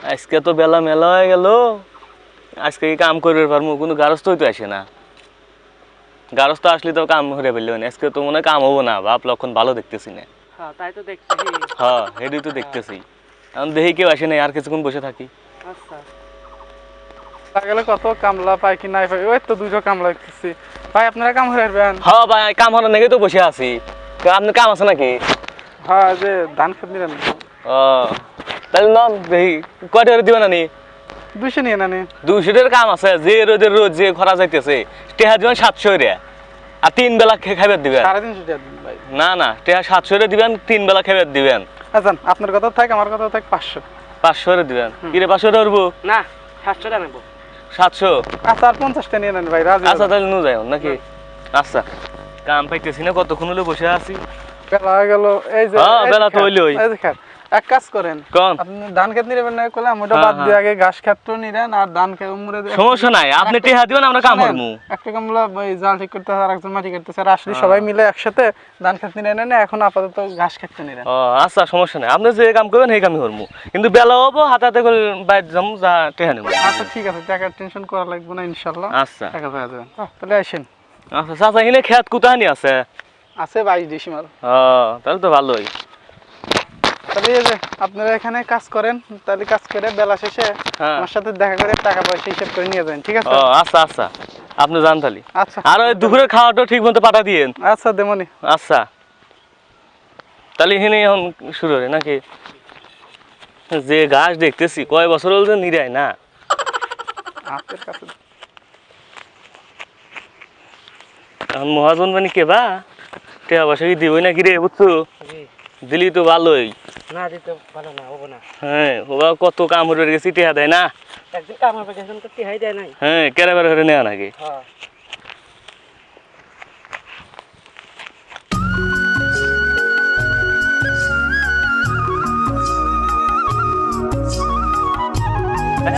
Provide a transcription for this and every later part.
আজকে তো বেলা মেলা হয়ে গেল। আজকে কি কাম করবে পারব কোনো গারস্থ হইতে আসে না। গারস্থ আসলে তো কাম হয়ে ফেলল না। আজকে তো মনে হয় কাম হব না। বাপ লক্ষণ ভালো দেখতেছি না। হ্যাঁ তাই তো দেখছি হ্যাঁ হেডি তো দেখতেছি। এখন দেখি কেউ আসে না আর কিছুক্ষণ বসে থাকি। আচ্ছা। গেলে কত কামলা পাই কি নাই পাই ওই তো দুটো কামলা দেখতেছি। ভাই আপনারা কাম করে আসবেন হ্যাঁ ভাই কাম হওয়ার নাকি তো বসে আছি। আপনার কাম আছে নাকি? হ্যাঁ যে ধান খেত নিলেন। ও তাহলে নন দেখি কয়টা করে দিবে না নি দুইশো নিয়ে নানি। দুশোটার কাম আছে যে রোদের রোদ যে খরা যাইতেছে টেহা দিবেন সাতশো রে। আর তিন বেলা খে- খাইবার দিবেন? সাড়ে তিনশো টাকা দিন ভাই। না না টেহা সাতশো রে দিবেন তিন বেলা খাইবার দিবেন। আচ্ছা আপনার কথা থাক আমার কথা থাক পাঁচশো। পাঁচশো রে দিবেন। কিরে পাঁচশো ধরবো? না সাতশো টাকা নেব। সাতশো? আচ্ছা আর পঞ্চাশটা নিয়ে নেন ভাই রাজি আচ্ছা তাহলে নু যাই নাকি? আচ্ছা কাম পাইতেছি না কতক্ষণ হলে বসে আছি? বেলা হয়ে গেল এই যে হ্যাঁ, বেলা তো খাত, হইলোই। এক কাজ করেন কন? আপনি ধান খেত নিবেন না ওটা হ্যাঁ, বাদ দিয়ে হ্যাঁ। আগে ঘাস খেত নিলেন আর ধান খেত উমরে দিয়ে- সমস্যা নাই আপনি টেহা দিবেন আমরা কাম করব। একটা কামলা ওই জাল ঠিক করতে আর একজন মাটি করতেছে আর আসলে সবাই মিলে একসাথে ধান খেত নেন এখন আপাতত ঘাস খেতে নিলেন ও আচ্ছা সমস্যা নাই। আপনি যে কাম করবেন সেই কামই করব। কিন্তু বেলা হব হাতে হাতে করে বাইর যাব যা টেহা নেব। আচ্ছা ঠিক আছে টাকার টেনশন করা লাগবে না ইনশাল্লাহ। আচ্ছা। টাকা পাওয়া যাবে। তাহলে আসেন। আচ্ছা চাচা এখানে খেত কোথায় আছে? আছে বাইশ ডিসিমাল। ও তাহলে তো ভালোই। তাহলে এই যে আপনারা এখানে কাজ করেন তাহলে কাজ করে বেলা শেষে হ্যাঁ। আমার সাথে দেখা করে টাকা পয়সা হিসেব করে নিয়ে যাবেন ঠিক আছে? ও আচ্ছা আচ্ছা। আপনি জান তাহলে। আচ্ছা। আর ওই দুপুরের খাওয়াটা ঠিক মতো পাঠা দিয়েন। আচ্ছা দেমনি। আচ্ছা। তাহলে এখানে এখন শুরু হবে নাকি? যে গাছ দেখতেছি কয় বছর হল তো নিরায় না? আপনার কাছে। এখন মহাজন মানে কে বা? টেয়া পয়সা কি দিবই নাকি রে বুঝছ? দিলি তো ভালোই। না দিতে ভালো না হব না। হ্যাঁ কত কাম গেছি টেয়া দেয় না? একদিন কামার পেছন এখন তো টিহাই দেয় নাই। হ্যাঁ কেরাবার করে নেওয়া নাকি? হ্যাঁ।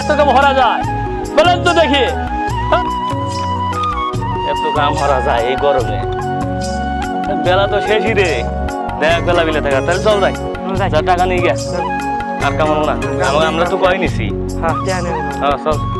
এত কাম হরা যায়। বলেন তো দেখি? এত কাম হরা যায় এই গরমে। বেলা তো শেষই রে। দেখ বেলা বিলে থাকা। তাহলে চল যাই। যা টাকা নিয়ে গেছে আর কাম না। আমরা- তো কয় নিছি। হ্যাঁ। টিহা হ্যাঁ চল।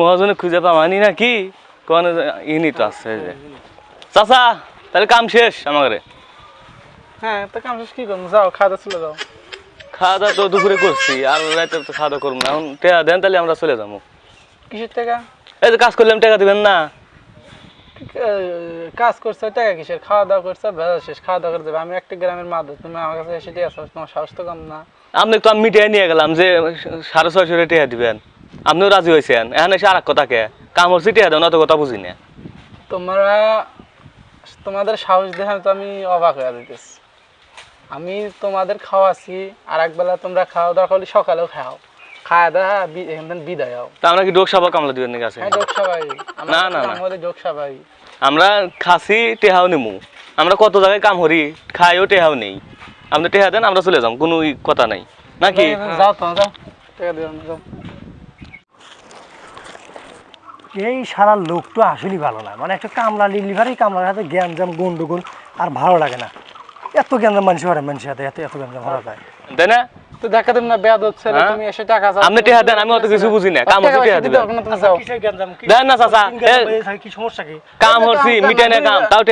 মহাজনে খুঁজে পামানি নাকি? কোন ইনি তো আছে যে। চাচা তাহলে কাম শেষ আমাকে হ্যাঁ তো কাম শেষ কি করব? যাও খাওয়া দাওয়া চলে যাও। খাওয়া দাওয়া তো দুপুরে করছি আর রাতে তো খাওয়া দাওয়া করব না। এখন টেকা দেন তাহলে আমরা চলে যাব। কিসের টাকা? এই যে কাজ করলাম টাকা দিবেন না। কাজ করছে টাকা কিসের? খাওয়া দাওয়া করছে বেলা শেষ খাওয়া দাওয়া করে যাবে। আমি একটা গ্রামের মাদক তুমি আমার কাছে এসে দিয়ে আসো তোমার সাহস তো কম না। আপনি তো আমি মিটিয়ে নিয়ে গেলাম যে সাড়ে ছয়শো টেকা দিবেন। আপনিও রাজি হয়েছেন? এখন এসে আর এক কথা কে? কাম হচ্ছে টেকা দেন অত কথা বুঝি না। তোমরা তোমাদের সাহস দেখে তো আমি অবাক হয়ে যেতেছি আমি তোমাদের খাওয়াছি আর একবেলা তোমরা খাও দরকার হলে সকালেও খাও। খাওয়া দাওয়া এখান বিদায় হও। তা আমরা কি সাবা কামলা দিবেন নাকি আছে? হ্যাঁ যোগ না, না, না। আমাদের যোগ আমরা খাসি টেহাও নিমু। আমরা কত জায়গায় কাম করি খাইও টেহাও নেই। আপনি টেহা দেন আমরা চলে যাম কোনো কথা নাই। নাকি? যাও তো যাও। টাকা দিও যাও। এই সারা লোকটা আসলেই ভালো না। মানে একটা কামলা লিভারি কামলার হাতে জ্ঞানজাম গন্ডগোল আর ভালো লাগে না। এত জ্ঞানজাম মানুষ হয় মানুষের হাতে এত এত জ্ঞানজাম হওয়া যায়। তাই না? তো দেখা না বেয়াদ হচ্ছে হ্যাঁ? তুমি এসে টাকা চাও। আপনি টেহা দেন আমি অত কিছু বুঝি না। কাম হচ্ছে টেহা দিবেন। তুমি যাও। কিসের দেন না চাচা কি সমস্যা কি? কাম হচ্ছি মিটাই না কাম তাও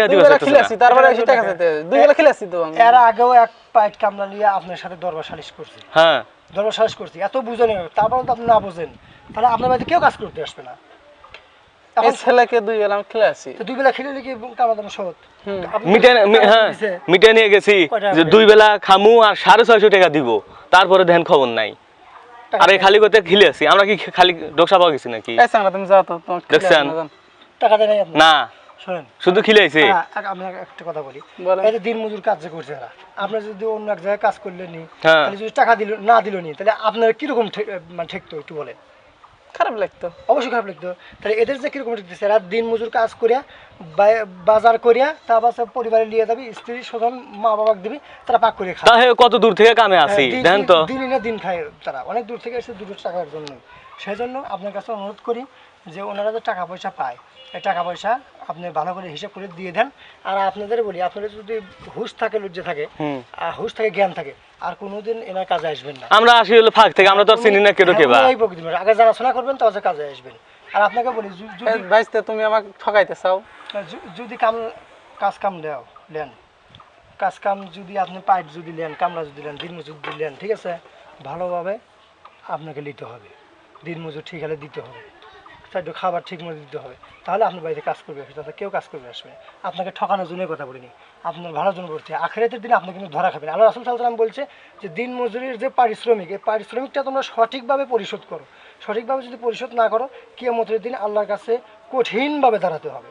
খেলেছি তারপরে এসে টাকা চাইতে দুই খেলেছি তো আমি। এর আগেও এক পাইট কামলা নিয়ে আপনার সাথে দরবার সালিশ করছি। হ্যাঁ। দরবার সালিশ করছি এত বুঝে নেই তারপরে তো আপনি না বোঝেন। তাহলে আপনার বাড়িতে কেউ কাজ করতে আসবে না। এই ছেলেকে দুই বেলা আমি খেলেছি দুই বেলা খেলে কি কামলা সহজ? আপনি মিটাই মি- হ্যাঁ দিছে। মিটাই নিয়ে গেছি যে দুই বেলা খামু আর সাড়ে ছয়শো টাকা দিব। তারপরে ধ্যান খবর নাই। আর এই খালি করতে খিলে আছি আমরা কি খালি ডোকসা পাওয়া গেছি নাকি? তুমি যাও তো দেখছেন? না, টাকা দেয় না। শোনেন। শুধু খিলাইছে হ্যাঁ, আমি একটা কথা বলি। এই দিন মজুর কাজ যে করছে এরা আপনি যদি অন্য এক জায়গায় কাজ করলেন হ্যাঁ। তাহলে যদি টাকা দিল না দিল নি তাহলে আপনার কীরকম মানে ঠেকতো একটু বলেন? খারাপ লাগতো। অবশ্যই খারাপ লাগতো। তাহলে এদের যে কীরকম দিচ্ছে এরা দিন মজুর কাজ করিয়া বাজার করিয়া তারপর সব পরিবারে নিয়ে যাবি স্ত্রী স্বজন মা বাবাকে দিবি তারা পাক করে খায়। তাহলে কত দূর থেকে কামে আসি দেন তো দিন- দিন এনে দিন খায় তারা। অনেক দূর থেকে এসে দুটো টাকার জন্য। সেই জন্য আপনার কাছে অনুরোধ করি যে ওনারা যে টাকা পয়সা পায় এই টাকা পয়সা আপনি ভালো করে হিসাব করে দিয়ে দেন। আর আপনাদের বলি আপনাদের যদি হুশ থাকে লজ্জা থাকে আর হুশ থাকে জ্ঞান থাকে আর কোনোদিন এনার কাজে আসবেন না। আমরা আসি হলো ফাঁক থেকে আমরা তো চিনি না কেটো কেবা ওই প্রকৃতি মানুষ। আগে জানাশোনা করবেন তবে কাজে আসবেন। আর আপনাকে বলি যদি ভাইস্তে তুমি আমাকে ঠকাইতে চাও। যদি কাম কাজ কাম দেও নেন কাজ কাম যদি আপনি পাইপ যদি নেন কামলা যদি নেন দিন মজুর যদি নেন ঠিক আছে? ভালোভাবে আপনাকে নিতে হবে। দিন মজুর ঠিক হলে দিতে হবে। একটু খাবার ঠিক মতো দিতে হবে। তাহলে আপনার বাড়িতে কাজ করবে আসবে কেউ কাজ করবে আসবে। আপনাকে ঠকানোর জন্য কথা বলিনি। আপনার ভালোর জন্য বলছে। আখেরাতের দিনে আপনি কিন্তু ধরা খাবেন আল্লাহ রাসুল সাল্লাম বলছে যে দিন মজুরির যে পারিশ্রমিক এই পারিশ্রমিকটা তোমরা সঠিকভাবে পরিশোধ করো। সঠিকভাবে যদি পরিশোধ না করো কিয়ামতের দিন আল্লাহর কাছে কঠিনভাবে দাঁড়াতে হবে।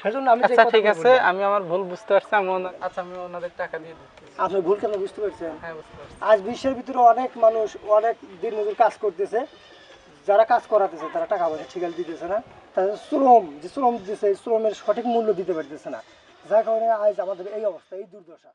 সেজন্য আমি আচ্ছা ঠিক আছে। আমি আমার ভুল বুঝতে পারছি। আমি আচ্ছা আমি ওনাদের টাকা দিয়ে দিচ্ছি। আপনি ভুল কেন বুঝতে পারছেন? হ্যাঁ বুঝতে পারছি। আজ বিশ্বের ভিতরে অনেক মানুষ অনেক দিন মজুর কাজ করতেছে। যারা কাজ করাতেছে, তারা টাকা পয়সা ঠিক দিতেছে না। তাদের শ্রম, যে শ্রম দিতেছে শ্রমের সঠিক মূল্য দিতে পারতেছে না। যার কারণে আজ আমাদের এই অবস্থা, এই দুর্দশা।